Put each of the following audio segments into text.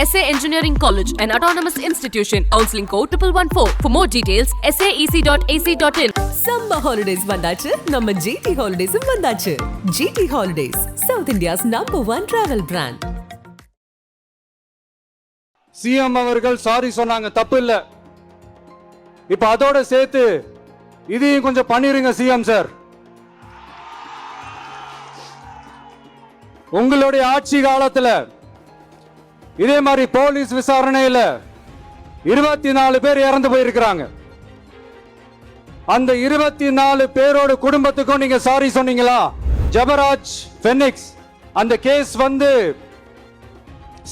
SA Engineering College, an autonomous institution. Counseling code 1114. For more details, saec.ac.in. Summer holidays வந்தாச்சு நம்ம GT ஹாலிடேஸும் வந்தாச்சு GT holidays south India's number one travel brand CM அவர்கள் sorry சொன்னாங்க தப்பு இல்ல இப்ப அதோட சேர்த்து இதையும் கொஞ்சம் பண்ணிருங்க சிஎம் சார் உங்களுடைய ஆட்சி காலத்துல இதே மாதிரி போலீஸ் விசாரணையில் இருபத்தி நாலு பேர் இறந்து போயிருக்கிறாங்க. அந்த இருபத்தி நாலு பேரோட குடும்பத்துக்கும் நீங்க சாரி சொன்னீங்களா? ஜபராஜ் பெனிக்ஸ் அந்த கேஸ் வந்து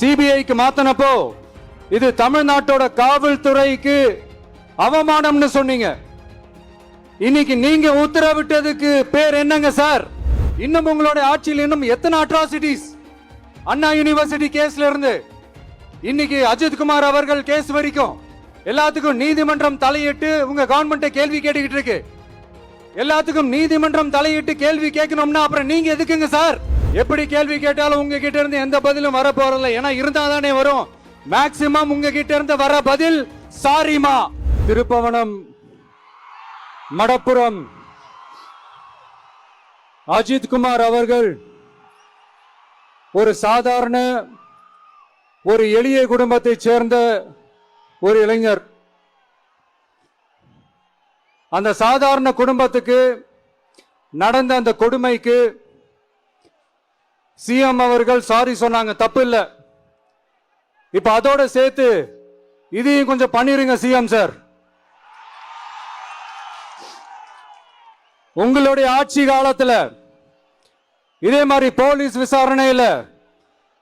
சிபிஐக்கு மாத்தினப்போ இது தமிழ்நாட்டோட காவல்துறைக்கு அவமானம்னு சொன்னீங்க. இன்னைக்கு நீங்க உத்தரவிட்டதுக்கு பேர் என்னங்க சார்? இன்னும் உங்களுடைய ஆட்சியில் இன்னும் எத்தனை அட்ராசிட்டிஸ் அண்ணா யூனிவர்சிட்டி கேஸ்ல இருந்து இன்னைக்கு அஜித் குமார் அவர்கள் கேஸ் வரைக்கும் எல்லாத்துக்கும் நீதிமன்றம் தலையிட்டு உங்க கவர்மெண்ட்டை கேள்வி கேட்டுக்கிட்டு இருக்கு. எல்லாத்துக்கும் நீதிமன்றம் தலையிட்டு கேள்வி கேட்கணும்னா அப்புறம் நீங்க எதுக்குங்க சார்? எப்படி கேள்வி கேட்டாலும் உங்ககிட்ட இருந்து எந்த பதிலும் வர போறதில்ல. ஏன்னா இருந்தா தானே வரும். மேக்சிமம் உங்ககிட்ட இருந்து வர பதில் சாரிமா. திருப்பவனம் மடப்புரம் அஜித் குமார் அவர்கள் ஒரு சாதாரண ஒரு எளிய குடும்பத்தைச் சேர்ந்த ஒரு இளைஞர். அந்த சாதாரண குடும்பத்துக்கு நடந்த அந்த கொடுமைக்கு சிஎம் அவர்கள் சாரி சொன்னாங்க தப்பு இல்லை. இப்ப அதோட சேர்த்து இதையும் கொஞ்சம் பண்ணிருங்க சிஎம் சார். உங்களுடைய ஆட்சி காலத்தில் இதே மாதிரி போலீஸ் விசாரணையில்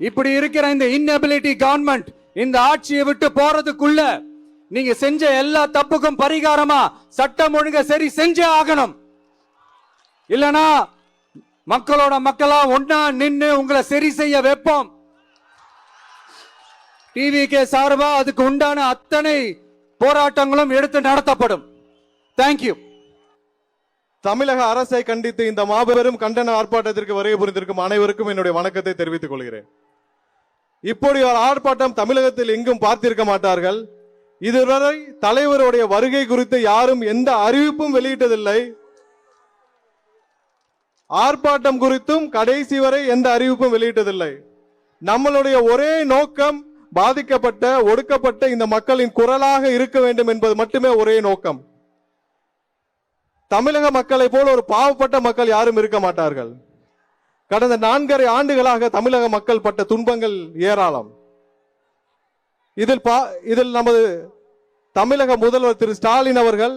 இப்படி இருக்கிற இந்த இன்னபிலிட்டி கவர்மெண்ட் இந்த ஆட்சியை விட்டு போறதுக்குள்ள நீங்க செஞ்ச எல்லா தப்புக்கும் பரிகாரமா சட்டம் ஒழுங்க சரி செஞ்சே ஆகணும். இல்லனா மக்களோட மக்களா ஒன்னா நின்னு உங்களை சரி செய்ய வைப்போம். டிவி கே சார்பா அதுக்கு உண்டான அத்தனை போராட்டங்களும் எடுத்து நடத்தப்படும். தேங்க்யூ தமிழக அரசை கண்டித்து இந்த மாபெரும் கண்டன ஆர்ப்பாட்டத்திற்கு வருகை புரிந்திருக்கும் அனைவருக்கும் என்னுடைய வணக்கத்தை தெரிவித்துக் கொள்கிறேன். இப்படி ஒரு ஆர்ப்பாட்டம் தமிழகத்தில் எங்கும் பார்த்திருக்க மாட்டார்கள். இதுவரை தலைவருடைய வருகை குறித்து யாரும் எந்த அறிவிப்பும் வெளியிட்டதில்லை. ஆர்ப்பாட்டம் குறித்தும் கடைசி வரை எந்த அறிவிப்பும் வெளியிட்டதில்லை. நம்மளுடைய ஒரே நோக்கம் பாதிக்கப்பட்ட ஒடுக்கப்பட்ட இந்த மக்களின் குரலாக இருக்க வேண்டும் என்பது மட்டுமே ஒரே நோக்கம். தமிழக மக்களை போல ஒரு பாவப்பட்ட மக்கள் யாரும் இருக்க மாட்டார்கள். கடந்த நான்கரை ஆண்டுகளாக தமிழக மக்கள் பட்ட துன்பங்கள் ஏராளம். இதில் பா இதில் நமது தமிழக முதல்வர் திரு ஸ்டாலின் அவர்கள்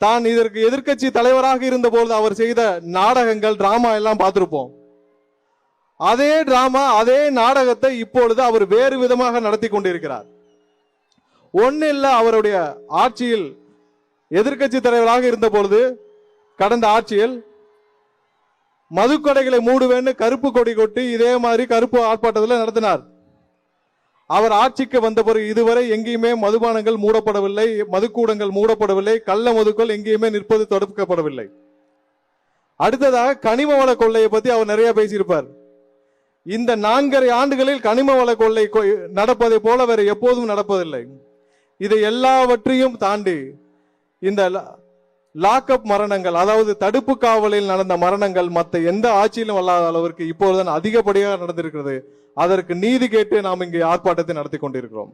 தான் இதற்கு எதிர்க்கட்சி தலைவராக இருந்தபோது அவர் செய்த நாடகங்கள் டிராமா எல்லாம் பார்த்திருப்போம். அதே டிராமா அதே நாடகத்தை இப்பொழுது அவர் வேறு விதமாக நடத்தி கொண்டிருக்கிறார். ஒன்னு இல்லை அவருடைய ஆட்சியில் எதிர்க்கட்சி தலைவராக இருந்த பொழுது கடந்த ஆட்சியில் மதுக்கடைகளை மூடுவேன்னு கருப்பு கொடி கொட்டி இதே மாதிரி கருப்பு ஆர்ப்பாட்டத்தில் நடத்தினார். அவர் ஆட்சிக்கு வந்த பிறகு இதுவரை எங்கேயுமே மதுபானங்கள் மூடப்படவில்லை மதுக்கூடங்கள் மூடப்படவில்லை கள்ள மதுக்கள் எங்கேயுமே நிற்பது தடுக்கப்படவில்லை. அடுத்ததாக கனிம வள கொள்ளையை பத்தி அவர் நிறைய பேசியிருப்பார். இந்த நான்கரை ஆண்டுகளில் கனிம வள கொள்ளை கொ- நடப்பதை போல வேற எப்போதும் நடப்பதில்லை. இதை எல்லாவற்றையும் தாண்டி இந்த லாக்அப் மரணங்கள் அதாவது தடுப்பு காவலில் நடந்த மரணங்கள் மற்ற எந்த ஆட்சியிலும் அல்லாத அளவிற்கு இப்போதுதான் அதிகப்படியாக நடந்திருக்கிறது. அதற்கு நீதி கேட்டு நாம் இங்கே ஆர்ப்பாட்டத்தை நடத்தி கொண்டிருக்கிறோம்.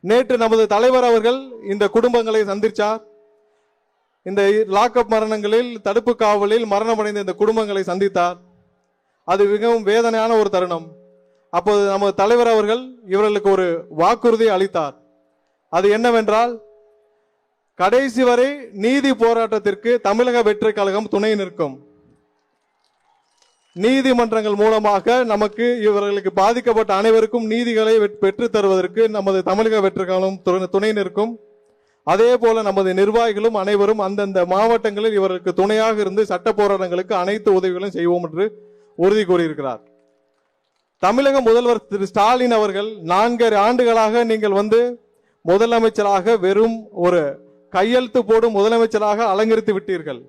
நேற்று நமது தலைவர் அவர்கள் இந்த குடும்பங்களை சந்திச்சார். இந்த லாக்அப் மரணங்களில் தடுப்பு காவலில் மரணமடைந்த இந்த குடும்பங்களை சந்தித்தார். அது மிகவும் வேதனையான ஒரு தருணம். அப்போது நமது தலைவர் அவர்கள் இவர்களுக்கு ஒரு வாக்குறுதி அளித்தார். அது என்னவென்றால் கடைசி வரை நீதி போராட்டத்திற்கு தமிழக வெற்றி கழகம் துணை நிற்கும். நீதிமன்றங்கள் மூலமாக நமக்கு இவர்களுக்கு பாதிக்கப்பட்ட அனைவருக்கும் நீதிகளை வெற்- பெற்றுத் தருவதற்கு நமது தமிழக வெற்றிகளும் துணை- துணை நிற்கும். அதே போல நமது நிர்வாகிகளும் அனைவரும் அந்தந்த மாவட்டங்களில் இவர்களுக்கு துணையாக இருந்து சட்ட போராட்டங்களுக்கு அனைத்து உதவிகளும் செய்வோம் என்று உறுதி கூறியிருக்கிறார். தமிழக முதல்வர் திரு ஸ்டாலின் அவர்கள் நான்கரை ஆண்டுகளாக நீங்கள் வந்து முதலமைச்சராக வெறும் ஒரு கையெழுத்து போடும் முதலமைச்சராக அலங்கரித்து விட்டீர்கள்.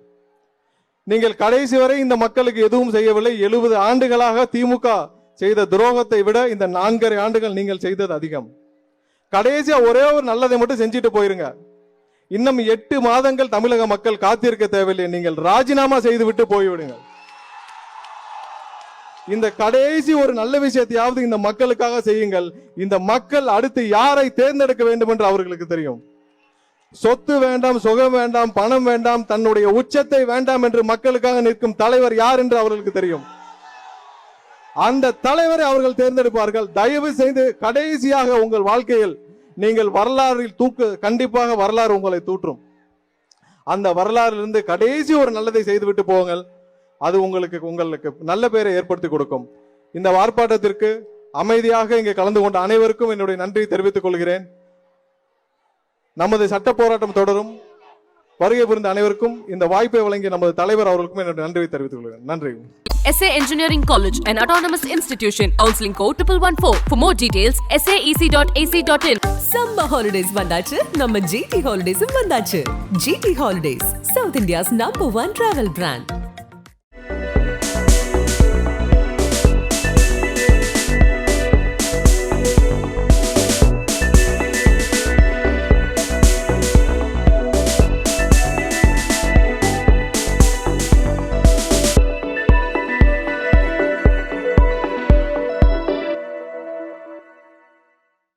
நீங்கள் கடைசி வரை இந்த மக்களுக்கு எதுவும் செய்யவில்லை. எழுபது ஆண்டுகளாக திமுக செய்த துரோகத்தை விட இந்த நான்கரை ஆண்டுகள் நீங்கள் செய்தது அதிகம். கடைசியா ஒரே ஒரு நல்லதை மட்டும் செஞ்சுட்டு போயிருங்க. இன்னும் எட்டு மாதங்கள் தமிழக மக்கள் காத்திருக்க தேவையில்லை. நீங்கள் ராஜினாமா செய்து விட்டு போய்விடுங்கள். இந்த கடைசி ஒரு நல்ல விஷயத்தையாவது இந்த மக்களுக்காக செய்யுங்கள். இந்த மக்கள் அடுத்து யாரை தேர்ந்தெடுக்க வேண்டும் என்று அவர்களுக்கு தெரியும். சொத்து வேண்டாம் சுகம் வேண்டாம் பணம் வேண்டாம் தன்னுடைய உச்சத்தை வேண்டாம் என்று மக்களுக்காக நிற்கும் தலைவர் யார் என்று அவர்களுக்கு தெரியும். அந்த தலைவரை அவர்கள் தேர்ந்தெடுப்பார்கள். தயவு செய்து கடைசியாக உங்கள் வாழ்க்கையில் நீங்கள் வரலாறில் தூக்கு கண்டிப்பாக வரலாறு உங்களை தூற்றும். அந்த வரலாறிலிருந்து கடைசி ஒரு நல்லதை செய்துவிட்டு போங்கள். அது உங்களுக்கு உங்களுக்கு நல்ல பெயரை ஏற்படுத்தி கொடுக்கும். இந்த ஆர்ப்பாட்டத்திற்கு அமைதியாக இங்கே கலந்து கொண்ட அனைவருக்கும் என்னுடைய நன்றி தெரிவித்துக் கொள்கிறேன். நமது சட்ட போராட்டம் தொடரும் வருகை புரிந்த அனைவருக்கும் இந்த வாய்ப்பை வழங்கிய நமது தலைவர் அவர்களுக்கும் என்னுடைய நன்றியை தெரிவித்துக் கொள்கிறேன் நன்றி SA Engineering College, an autonomous institution. Counseling code triple one four. For more details, saec.ac.in. Summer holidays வந்தாச்சு நம்ம GT holidays வந்தாச்சு GT holidays, South India's number one travel brand.